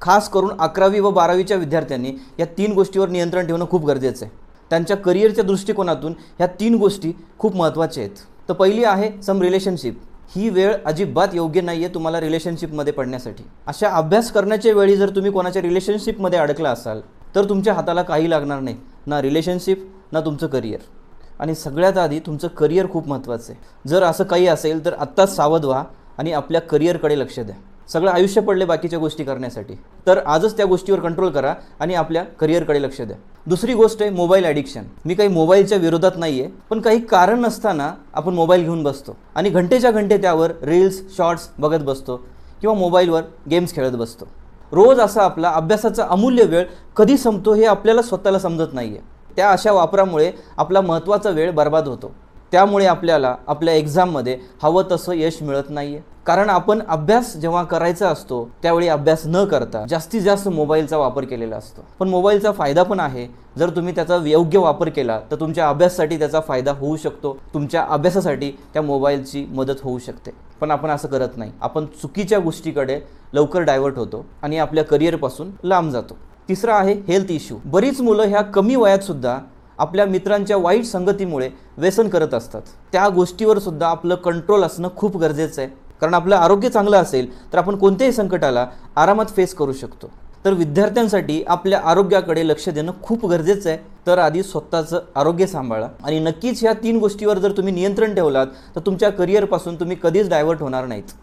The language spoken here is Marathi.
खास करून अकरावी व बारावीच्या विद्यार्थ्यांनी या तीन गोष्टीवर नियंत्रण ठेवणं खूप गरजेचं आहे. त्यांच्या करिअरच्या दृष्टिकोनातून ह्या तीन गोष्टी खूप महत्त्वाच्या आहेत. तर पहिली आहे सम रिलेशनशिप ही वेळ अजिबात योग्य नाही आहे तुम्हाला रिलेशनशिपमध्ये पडण्यासाठी. अशा अभ्यास करण्याच्या वेळी जर तुम्ही कोणाच्या रिलेशनशिपमध्ये अडकला असाल तर तुमच्या हाताला काही लागणार नाही. ना रिलेशनशिप ना तुमचं करिअर. आणि सगळ्यात आधी तुमचं करिअर खूप महत्त्वाचं आहे. जर असं काही असेल तर आत्ताच सावध व्हा आणि आपल्या करिअरकडे लक्ष द्या. सगळं आयुष्य पडले बाकीच्या गोष्टी करण्यासाठी. तर आजच त्या गोष्टीवर कंट्रोल करा आणि आपल्या करिअरकडे लक्ष द्या. दुसरी गोष्ट आहे मोबाईल ॲडिक्शन मी काही मोबाईलच्या विरोधात नाही आहे पण काही कारण नसताना आपण मोबाईल घेऊन बसतो आणि घंटेच्या घंटे त्यावर रील्स शॉर्ट्स बघत बसतो किंवा मोबाईलवर गेम्स खेळत बसतो. रोज असा आपला अभ्यासाचा अमूल्य वेळ कधी संपतो हे आपल्याला स्वतःला समजत नाही आहे त्या अशा वापरामुळे आपला महत्त्वाचा वेळ बर्बाद होतो. त्यामुळे आपल्याला आपल्या एक्झाममध्ये हवं तसं यश मिळत नाही आहे कारण आपण अभ्यास जेव्हा करायचा असतो त्यावेळी अभ्यास न करता जास्तीत जास्त मोबाईलचा वापर केलेला असतो. पण मोबाईलचा फायदा पण आहे. जर तुम्ही त्याचा योग्य वापर केला तर तुमच्या अभ्यासासाठी त्याचा फायदा होऊ शकतो. तुमच्या अभ्यासासाठी त्या मोबाईलची मदत होऊ शकते. पण आपण असं करत नाही. आपण चुकीच्या गोष्टीकडे लवकर डायव्हर्ट होतो आणि आपल्या करिअरपासून लांब जातो. तिसरा आहे हेल्थ इश्यू बरीच मुलं ह्या कमी वयात सुद्धा आपल्या मित्रांच्या वाईट संगतीमुळे व्यसन करत असतात. त्या गोष्टीवर सुद्धा आपलं कंट्रोल असणं खूप गरजेचं आहे. कारण आपलं आरोग्य चांगलं असेल तर आपण कोणत्याही संकटाला आरामात फेस करू शकतो. तर विद्यार्थ्यांसाठी आपल्या आरोग्याकडे लक्ष देणं खूप गरजेचं आहे. तर आधी स्वतःचं आरोग्य सांभाळा. आणि नक्कीच ह्या तीन गोष्टीवर जर तुम्ही नियंत्रण ठेवलात तर तुमच्या करिअरपासून तुम्ही कधीच डायव्हर्ट होणार नाहीत.